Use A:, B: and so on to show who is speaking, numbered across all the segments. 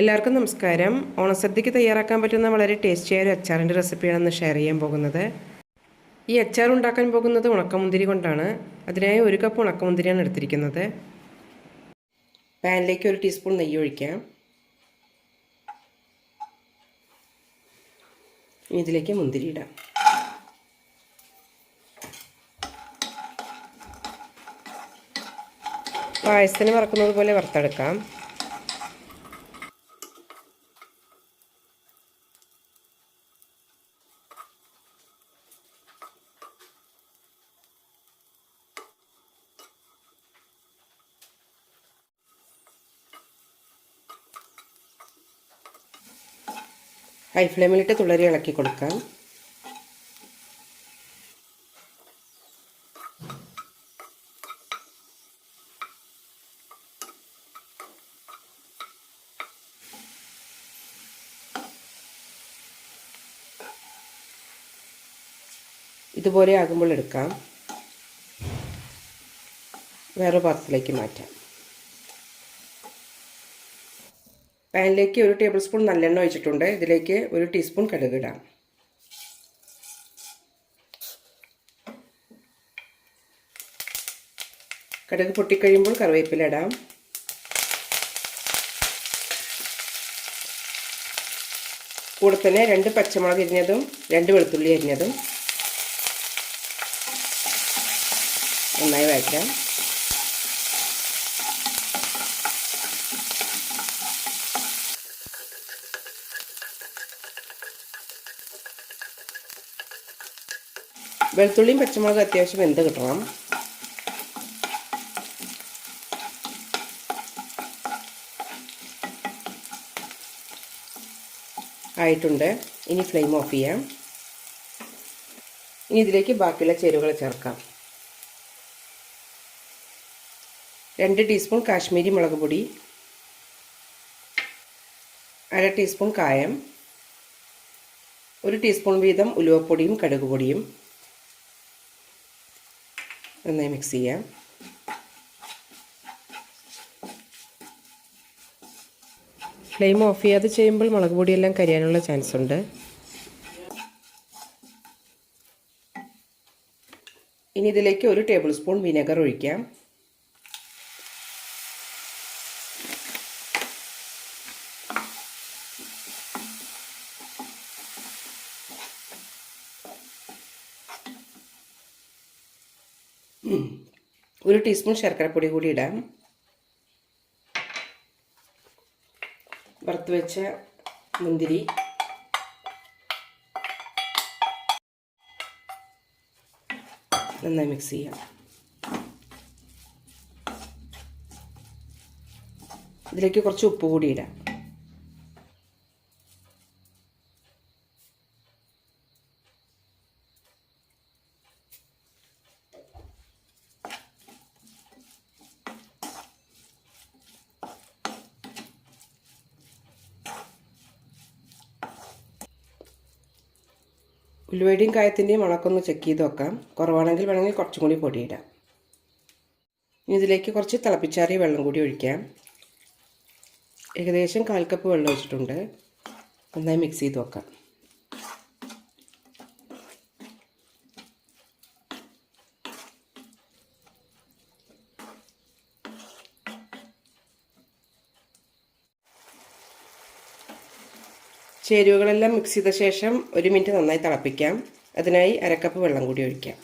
A: എല്ലാവർക്കും നമസ്കാരം. ഓണസദ്യക്ക് തയ്യാറാക്കാൻ പറ്റുന്ന വളരെ ടേസ്റ്റിയായ ഒരു അച്ചാറിന്റെ റെസിപ്പിയാണ് ഇന്ന് ഷെയർ ചെയ്യാൻ പോകുന്നത്. ഈ അച്ചാർ ഉണ്ടാക്കാൻ പോകുന്നത് ഉണക്കമുന്തിരി കൊണ്ടാണ്. അതിനായി ഒരു കപ്പ് ഉണക്കമുന്തിരിയാണ് എടുത്തിരിക്കുന്നത്. പാനിലേക്ക് ഒരു ടീസ്പൂൺ നെയ്യ് ഒഴിക്കാം. ഇതിലേക്ക് മുന്തിരി ഇടാം. പായസത്തിന് വറക്കുന്നത് പോലെ വറുത്തെടുക്കാം. ഹൈ ഫ്ലെയിമിലിട്ട് തുളരി ഇളക്കി കൊടുക്കാം. ഇതുപോലെ ആകുമ്പോൾ എടുക്കാം. വേറെ പാത്രത്തിലേക്ക് മാറ്റാം. പാനിലേക്ക് ഒരു ടേബിൾ സ്പൂൺ നല്ലെണ്ണ ഒഴിച്ചിട്ടുണ്ട്. ഇതിലേക്ക് ഒരു ടീസ്പൂൺ കടുക് ഇടാം. കടുക് പൊട്ടിക്കഴിയുമ്പോൾ കറിവേപ്പില ഇടാം. കൂടെ തന്നെ രണ്ട് പച്ചമുളക് അരിഞ്ഞതും രണ്ട് വെളുത്തുള്ളി അരിഞ്ഞതും നന്നായി വഴറ്റാം. വെളുത്തുള്ളിയും പച്ചമുളകും അത്യാവശ്യം വെന്ത് കിട്ടണം. ആയിട്ടുണ്ട്. ഇനി ഫ്ലെയിം ഓഫ് ചെയ്യാം. ഇനി ഇതിലേക്ക് ബാക്കിയുള്ള ചേരുവകൾ ചേർക്കാം. രണ്ട് ടീസ്പൂൺ കാശ്മീരി മുളക് പൊടി. അര ടീസ്പൂൺ കായം. ഒരു ടീസ്പൂൺ വീതം ഉലുവപ്പൊടിയും കടുക് പൊടിയും. നന്നായി മിക്സ് ചെയ്യാം. ഫ്ലെയിം ഓഫ് ചെയ്യാതെ ചെയ്യുമ്പോൾ മുളക് പൊടിയെല്ലാം കരിയാനുള്ള ചാൻസ് ഉണ്ട്. ഇനി ഇതിലേക്ക് ഒരു ടേബിൾ സ്പൂൺ വിനെഗർ ഒഴിക്കാം. ഒരു ടീസ്പൂൺ ശർക്കരപ്പൊടി കൂടി ഇടാം. വറുത്ത് വെച്ച മുന്തിരി. നന്നായി മിക്സ് ചെയ്യാം. ഇതിലേക്ക് കുറച്ച് ഉപ്പ് കൂടി ഇടാം. ഉലുവയുടെയും കായത്തിന്റെയും മണക്കൊന്ന് ചെക്ക് ചെയ്ത് വെക്കാം. കുറവാണെങ്കിൽ വേണമെങ്കിൽ കുറച്ചും കൂടി പൊടിയിടാം. ഇതിലേക്ക് കുറച്ച് തിളപ്പിച്ചാറിയ വെള്ളം കൂടി ഒഴിക്കാം. ഏകദേശം കാൽ കപ്പ് വെള്ളം ഒഴിച്ചിട്ടുണ്ട്. നന്നായി മിക്സ് ചെയ്ത് വെക്കാം. ചേരുവകളെല്ലാം മിക്സ് ചെയ്ത ശേഷം ഒരു മിനിറ്റ് നന്നായി തിളപ്പിക്കാം. അതിനായി അരക്കപ്പ് വെള്ളം കൂടി ഒഴിക്കാം.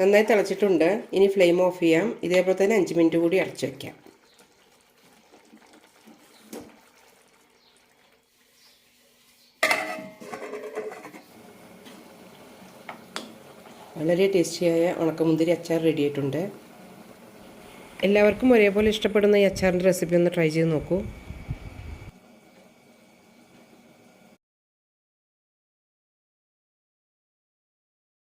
A: നന്നായി തിളച്ചിട്ടുണ്ട്. ഇനി ഫ്ലെയിം ഓഫ് ചെയ്യാം. ഇതേപോലെ തന്നെ അഞ്ച് മിനിറ്റ് കൂടി അടച്ചു വയ്ക്കാം വളരെ ടേസ്റ്റിയായ ഉണക്കമുന്തിരി അച്ചാർ റെഡി ആയിട്ടുണ്ട്. എല്ലാവർക്കും ഒരേപോലെ ഇഷ്ടപ്പെടുന്ന ഈ അച്ചാറിന്റെ റെസിപ്പി ഒന്ന് ട്രൈ ചെയ്ത് നോക്കൂ.